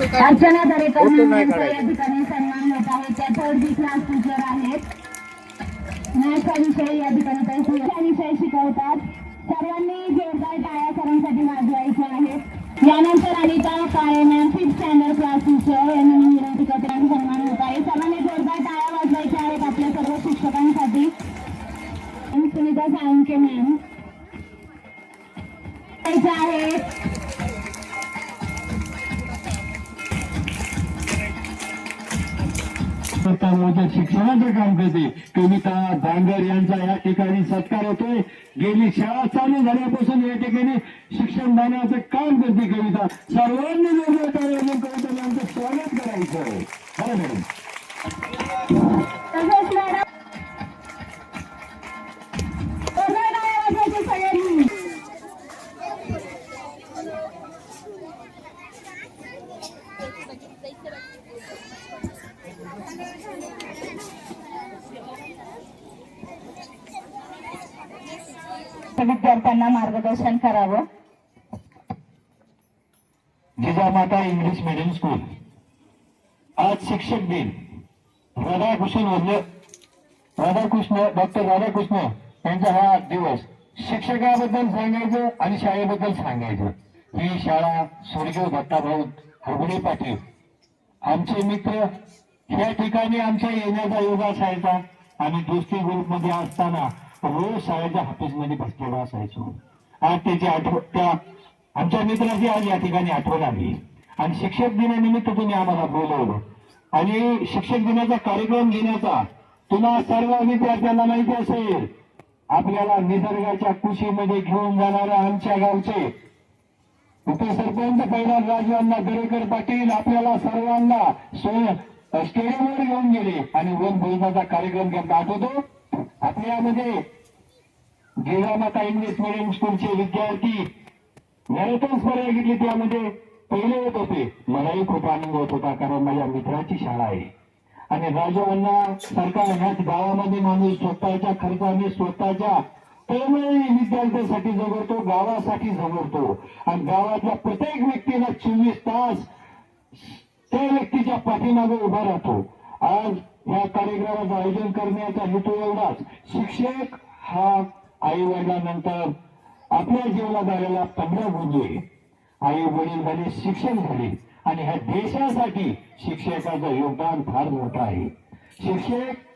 अर्चना दरेकर या ठिकाणी सन्मान होत आहे. त्या थर्ड बी क्लास टीचर आहेत. विषय या ठिकाणी विषय शिकवतात. सर्वांनी जोरदार टाळ्या सरांसाठी वाजवायच्या आहेत यानंतर Anita Kale ma'am fifth standard class teacher यांनी विनंती करते सन्मान होत आहे. सर्वांनी जोरदार टाळ्या वाजवायच्या आहेत आपल्या सर्व शिक्षकांसाठी. सुनीता साळुंके मॅम. आहेत मोठ्या शिक्षणाचं काम करते. कविता बांगर यांचा या ठिकाणी सत्कार होतोय. गेली शाळा चालू झाल्यापासून या ठिकाणी शिक्षण दानाचं काम करते कविता. सर्वांनी वेगळं कविता यांचं स्वागत करायचं. हो, बरोबर विद्यार्थ्यांना मार्गदर्शन करावं. Jijamata English medium school. आज शिक्षक दिन. राधाकृष्ण वल्ल राधाकृष्ण डॉक्टर राधाकृष्ण यांचा हा दिवस. शिक्षकाबद्दल सांगायचं आणि शाळेबद्दल सांगायचं. ही शाळा स्वर्गीय भट्टाभाऊ हरबडे पाटील. आमचे मित्र या ठिकाणी आमच्या येण्याचा योग असायचा आम्ही दोस्ती ग्रुपमध्ये असताना रोज शाळेच्या ऑफिसमध्ये बसलेलो असायचो. आज त्याची आठवण त्या आमच्या मित्राची आज या ठिकाणी आठवण आली. आणि शिक्षक दिनानिमित्त तुम्ही आम्हाला बोलवलं. आणि शिक्षक दिनाचा कार्यक्रम घेण्याचा तुम्हा सर्व विद्यार्थ्यांना माहिती असेल आपल्याला निसर्गाच्या कुशीमध्ये घेऊन जाणाऱ्या आमच्या गावचे उपसरपंच पहिला राजवांना दरेकर पाटील आपल्याला सर्वांना स्टेडियमवर घेऊन गेले. आणि वन भोजनाचा कार्यक्रम घेतला आठवतो. आपल्यामध्ये जिजामाता इंग्लिश मिडियम स्कूलचे विद्यार्थी मॅरेथॉन स्पर्धा घेतली त्यामध्ये. पहिले होत होते. मलाही खूप आनंद होत होता कारण माझ्या मित्राची शाळा आहे. आणि राजू सरकार ह्याच गावामध्ये माणूस स्वतःच्या खर्चाने स्वतःच्या प्रेमळी विद्यार्थ्यांसाठी जगवतो गावासाठी जगवतो आणि गावातल्या प्रत्येक व्यक्तीला चोवीस तास त्या व्यक्तीच्या पाठीमागे उभा राहतो. आज या कार्यक्रमाचं आयोजन करण्याचा हेतू एवढाच. शिक्षक हा आई वडिलांनंतर आपल्या जीवनात आलेला पंधरा गुंजू आहे आई वडील झाले शिक्षण झाले. आणि ह्या देशासाठी शिक्षकाचं योगदान फार मोठं आहे. शिक्षक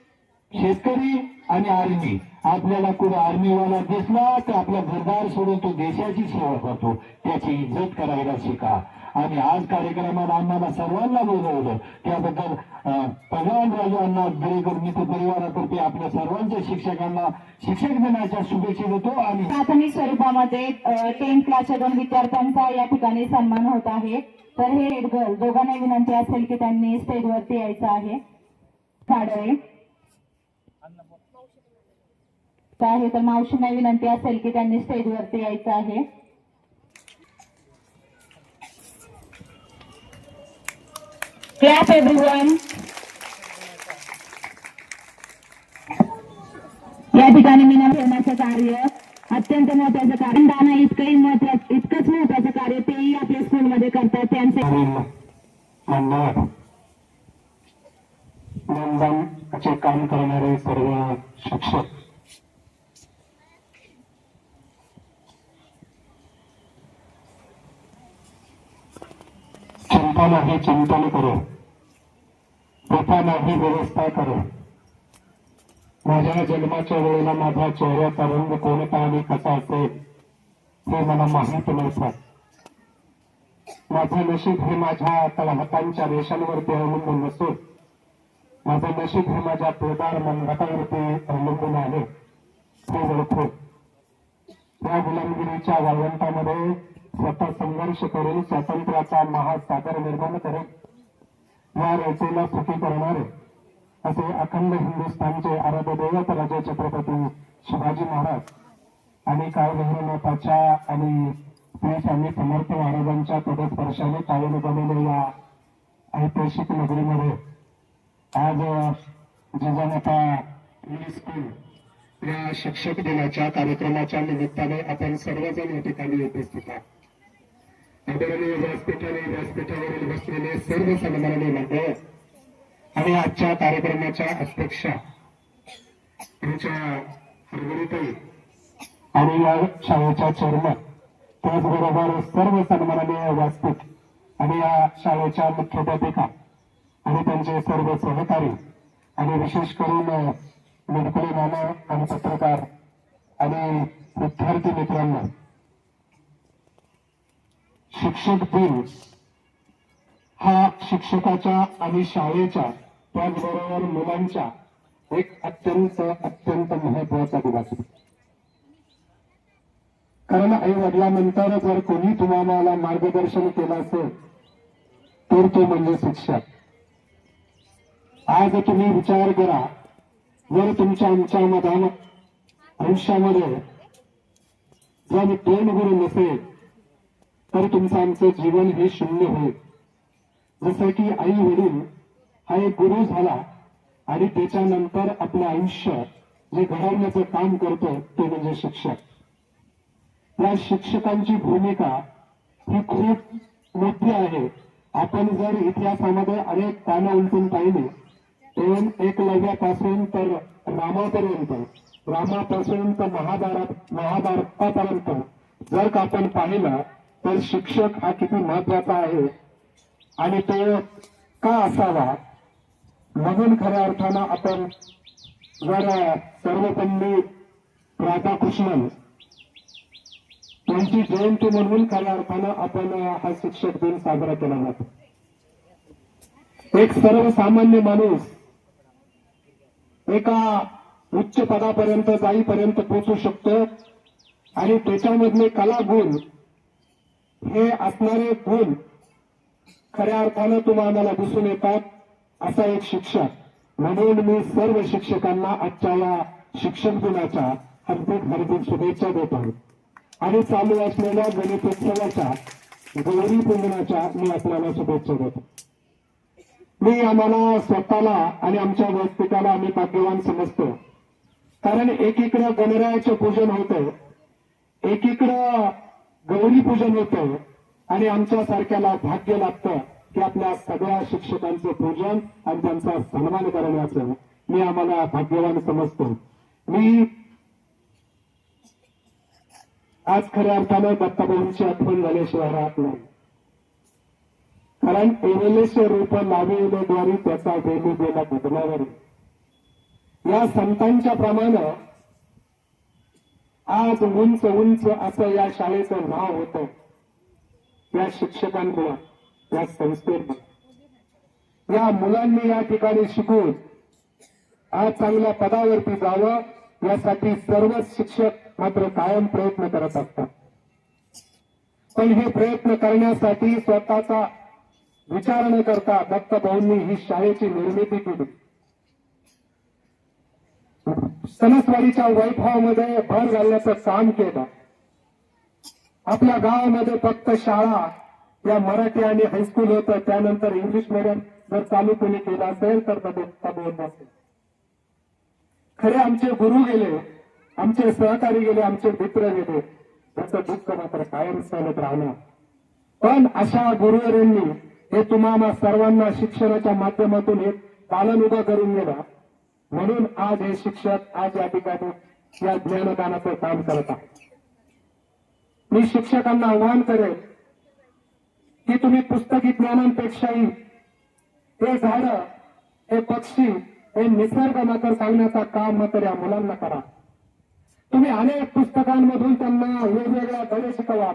शेतकरी आणि आर्मी आपल्याला कुठे आर्मीवाला दिसला तर आपला घरदार सोडून तो देशाची सेवा करतो. त्याची इज्जत करायला शिका. आणि आज कार्यक्रमात आम्हाला सर्वांना बोलवलं. त्याबद्दल अं, भगवान राजू अण्णा दरेकर मित्र परिवारातर्फे आपल्या सर्वांच्या शिक्षकांना शिक्षक दिनाच्या शुभेच्छा देतो आणि प्राथमिक स्वरूपामध्ये टेन्थ क्लासच्या दोन विद्यार्थ्यांचा या ठिकाणी सन्मान होत आहे. तर हे गर्ल दोघांना विनंती असेल की त्यांनी स्टेजवरती यायचं आहे. काय आहे तर मावशींना विनंती असेल की त्यांनी स्टेजवरती यायचं आहे. Clap everyone. या ठिकाणी मीना ठेवण्याचं कार्य अत्यंत महत्वाचं कारण दाना इतकंही प्रथम आहे चिंतन करो. प्रथम आहे व्यवस्था करो. माझ्या जन्माच्या वेळेला माझ्या चेहऱ्याचा रंग कोणता आणि कसा असेल हे मला माहीत नव्हतं. माझं नशीब हे माझ्या तळहातांच्या रेषांवरती अवलंबून नसून माझं नशीब हे माझ्या पेदार मनगटावरती अवलंबून आहे हे ओळखो. या गुलामगिरीच्या वाळवंटामध्ये स्वतः संघर्ष करून स्वातंत्र्याचा महासागर निर्माण करेल. या रचेला सुखी करणारे असे अखंड हिंदुस्थानचे आराध्य दैवत राजे छत्रपती शिवाजी महाराज आणि काळभैरवनाथाच्या आणि देश आणि समर्थ महाराजांच्या पदस्पर्शाने कायम बनलेल्या या ऐतिहासिक नगरीमध्ये आज जिजामाता इंग्लिश स्कूल या शिक्षक दिनाच्या कार्यक्रमाच्या निमित्ताने आपण सर्वजण या ठिकाणी उपस्थित आहोत. आदरणीय व्यासपीठाने व्यासपीठावरील बसलेले सर्व सन्माननीय मंडळ आणि आजच्या कार्यक्रमाच्या अध्यक्षा आमच्या आणि या शाळेच्या चेअरमन त्याचबरोबर सर्व सन्माननीय व्यासपीठ आणि या शाळेच्या मुख्याध्यापिका आणि त्यांचे सर्व सहकारी आणि विशेष करून मेडकली नाना आणि पत्रकार आणि विद्यार्थी मित्रांना शिक्षक दिन हा शिक्षकाच्या आणि शाळेच्या त्याचबरोबर मुलांच्या एक अत्यंत अत्यंत महत्त्वाचा दिवस. आहे कारण आई वडिलांनंतर जर कोणी तुम्हाला मार्गदर्शन केलं असेल तर तो म्हणजे शिक्षक. आज तुम्ही विचार करा जर तुमच्या आमच्या मधान आयुष्यामध्ये जर दोन गुरु नसेल तर तुमचं आमचं जीवन हे शून्य होईल. जसं की आई वडील हा एक गुरु झाला आणि त्याच्यानंतर आपलं आयुष्य जे घडवण्याचं काम करतो ते म्हणजे शिक्षक. या शिक्षकांची भूमिका ही खूप मोठी आहे. आपण जर इतिहासामध्ये अनेक पानं उलटून पाहिली तर एकलव्यापासून तर रामापर्यंत रामापासून तर महाभारत महाभारतापर्यंत जर का आपण पाहिलं तर शिक्षक हा किती महत्त्वाचा आहे आणि तो का असावा? म्हणून खऱ्या अर्थानं आपण जर सर्वपल्ली राधाकृष्णन त्यांची जयंती म्हणून खऱ्या अर्थानं आपण हा शिक्षक दिन साजरा केला जातो. एक सर्वसामान्य माणूस एका उच्च पदापर्यंत जाईपर्यंत पोहोचू शकतो आणि त्याच्यामधले कला गुण हे असणारे गुण खऱ्या अर्थानं तुम्हाला दिसून येतात असा एक शिक्षक. म्हणून मी सर्व शिक्षकांना आजच्या या शिक्षक दिनाच्या हार्दिक हार्दिक शुभेच्छा देत. आहे आणि चालू असलेल्या गणेशोत्सवाच्या गौरी पूजनाच्या मी आपल्याला शुभेच्छा देतो. मी आम्हाला स्वतःला आणि आमच्या व्यासपीठाला आम्ही भाग्यवान समजतो. कारण एकीकडं गणरायाचं पूजन होतं एकीकडं गौरी पूजन होतं आणि आमच्या सारख्याला भाग्य लागतं की आपल्या सगळ्या शिक्षकांचं पूजन आणि त्यांचा सन्मान करण्याचं. मी आम्हाला भाग्यवान समजतो. मी आज खऱ्या अर्थानं दत्ताभाऊंची आठवण झाल्याशिवाय राहत नाही. कारण एवलेश रूप लाविलेद्वारी त्याचा वेगवेगळ्या गेला बदलावर या संतांच्या प्रमाणे आज उंच उंच असं या शाळेचं नाव होतं. या शिक्षकांमुळं या संस्थेमुळे या मुलांनी या ठिकाणी शिकून आज चांगल्या पदावरती जावं यासाठी सर्वच शिक्षक मात्र कायम प्रयत्न करत असतात. पण हे प्रयत्न करण्यासाठी स्वतःचा विचार न करता दत्तभाऊंनी ही शाळेची निर्मिती केली. सणसवाडीच्या वैभवामध्ये भर घालण्याचं काम केलं. आपल्या गावामध्ये फक्त शाळा या मराठी आणि हायस्कूल होतं. त्यानंतर इंग्लिश मिडियम जर चालू कोणी केलं असेल तर बोलत असेल खरे आमचे गुरु गेले आमचे सहकारी गेले आमचे मित्र गेले. त्याचं दुःख मात्र कायम चालत राहणार. पण अशा गुरुवरांनी हे तुम्हाला सर्वांना शिक्षणाच्या माध्यमातून हे पालन उभं करून गेला म्हणून आज हे शिक्षक आज या ठिकाणी या ज्ञानदानाचं काम करत आहे मी शिक्षकांना आवाहन करेन की तुम्ही पुस्तकी ज्ञानांपेक्षाही हे झाड हे पक्षी हे निसर्ग मात्र सांगण्याचा काम मात्र या मुलांना करा. तुम्ही अनेक पुस्तकांमधून त्यांना वेगवेगळ्या धडे शिकवा.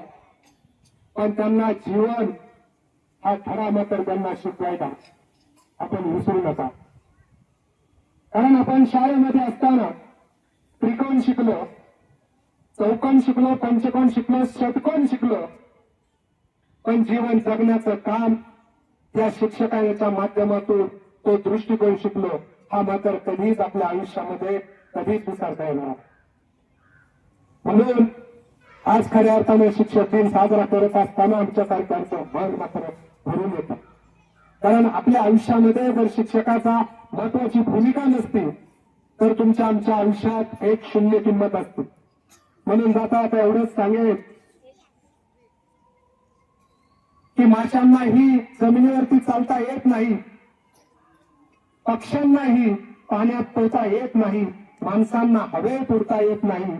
पण त्यांना जीवन हा धडा मात्र त्यांना शिकवायचा. आपण विसरू नका. कारण आपण शाळेमध्ये असताना त्रिकोण शिकलो चौकोन शिकलो पंचकोन शिकलो षटकोन शिकलो. पण जीवन जगण्याचं काम या शिक्षकांच्या माध्यमातून तो दृष्टिकोन शिकलो हा मात्र कधीच आपल्या आयुष्यामध्ये कधीच विसरता येणार म्हणून आज खऱ्या अर्थाने शिक्षक दिन साजरा करत असताना आमच्या सरकारचं भर मात्र भरून येतं. कारण आपल्या आयुष्यामध्ये जर शिक्षकाचा महत्वाची भूमिका नसते तर तुमच्या आमच्या आयुष्यात एक शून्य किंमत असते. म्हणून जाता आता एवढंच सांगेल की माशांनाही जमिनीवरती चालता येत नाही पक्ष्यांनाही पाण्यात पोहता येत नाही माणसांना हवे पुरता येत नाही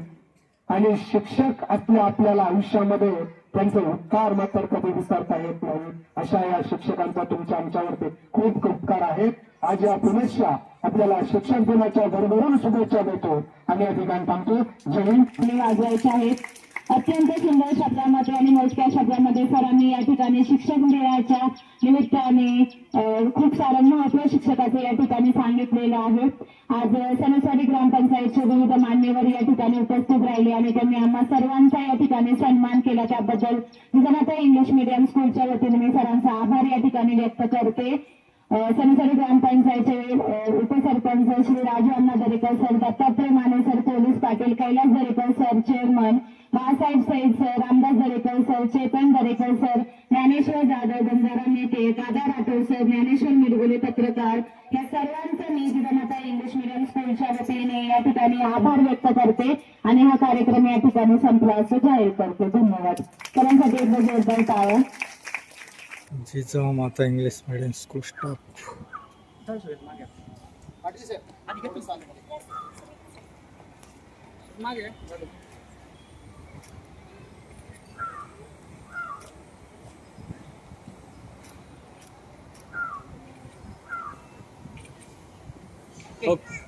आणि शिक्षक असल्या आपल्याला आयुष्यामध्ये त्यांचे उपकार मात्र कधी विसरता येत नाही अशा या शिक्षकांचा तुमच्या आमच्यावरती खूप उपकार आहेत. आज या पुनश्या आपल्याला शिक्षक दिनाच्या भरभरून शुभेच्छा देतो. आणि या ठिकाणी थांबतो. जय वाजवायचे आहेत अत्यंत सुंदर शब्दामध्ये आणि मोजक्या शब्दामध्ये सरांनी या ठिकाणी शिक्षक दिनाच्या निमित्ताने खूप सारं महत्त्व शिक्षकाचे या ठिकाणी सांगितलेलं आहे. आज सणसरी ग्रामपंचायतचे विविध मान्यवर या ठिकाणी उपस्थित राहिले आणि त्यांनी आम्हा सर्वांचा या ठिकाणी सन्मान केला. त्याबद्दल जिजामाता इंग्लिश मीडियम स्कूलच्या वतीने मी सरांचा आभार या ठिकाणी व्यक्त करते. समसरी ग्रामपंचायतचे उपसरपंच Shri Raju Anna Darekar sir Dattatray Mane sir police Patil Kailas Darekar sir chairman Balasaheb Said sir Ramdas Darekar sir Chetan Darekar sir Dnyaneshwar Jadhav Banjara नेते दादा राठोड सर ज्ञानेश्वर मिरगुले पत्रकार या सर्वांचं मी जिजामाता इंग्लिश मिडियम स्कूलच्या वतीने या ठिकाणी आभार व्यक्त करते आणि हा कार्यक्रम या ठिकाणी संपला असं जाहीर करते. धन्यवाद. सर्वांसाठी एकदा जोरदार टाळ्या. Jijau Mata English medium school staff. Okay